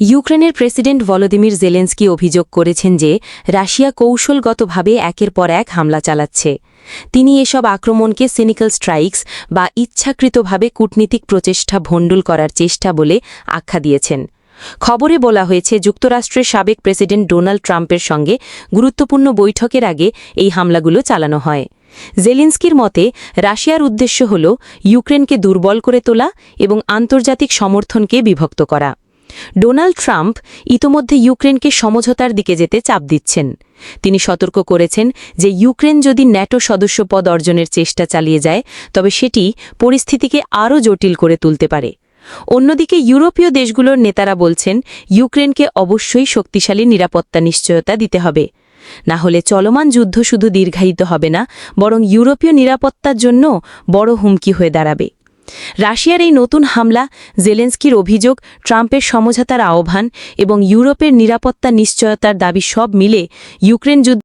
ইউক্রেনের president Volodymyr Zelensky অভিযোগ করেছেন যে রাশিয়া কৌশলগতভাবে একের পর এক হামলা চালাচ্ছে। তিনি এসব আক্রমণকে সিনিক্যাল স্ট্রাইকস বা ইচ্ছাকৃতভাবে কূটনীতিক প্রচেষ্টা ভণ্ডুল করার চেষ্টা বলে আখ্যা দিয়েছেন। খবরে বলা হয়েছে, যুক্তরাষ্ট্রের সাবেক প্রেসিডেন্ট ডোনাল্ড ট্রাম্পের সঙ্গে গুরুত্বপূর্ণ বৈঠকের আগে এই হামলাগুলো চালানো হয়। জেলিন্সকির মতে, রাশিয়ার উদ্দেশ্য হল ইউক্রেনকে দুর্বল করে তোলা এবং আন্তর্জাতিক সমর্থনকে বিভক্ত করা। ডোনাল্ড ট্রাম্প ইতোমধ্যে ইউক্রেনকে সমঝোতার দিকে যেতে চাপ দিচ্ছেন। তিনি সতর্ক করেছেন যে ইউক্রেন যদি ন্যাটো সদস্য পদ অর্জনের চেষ্টা চালিয়ে যায়, তবে সেটি পরিস্থিতিকে আরও জটিল করে তুলতে পারে। অন্যদিকে ইউরোপীয় দেশগুলোর নেতারা বলছেন, ইউক্রেনকে অবশ্যই শক্তিশালী নিরাপত্তা নিশ্চয়তা দিতে হবে। না হলে চলমান যুদ্ধ শুধু দীর্ঘায়িত হবে না, বরং ইউরোপীয় নিরাপত্তার জন্য বড় হুমকি হয়ে দাঁড়াবে। রাশিয়ার এই নতুন হামলা, জেলেন্সকির অভিযোগ, ট্রাম্পের সমঝোতার আহ্বান এবং ইউরোপের নিরাপত্তা নিশ্চয়তার দাবি সব মিলে ইউক্রেন যুদ্ধ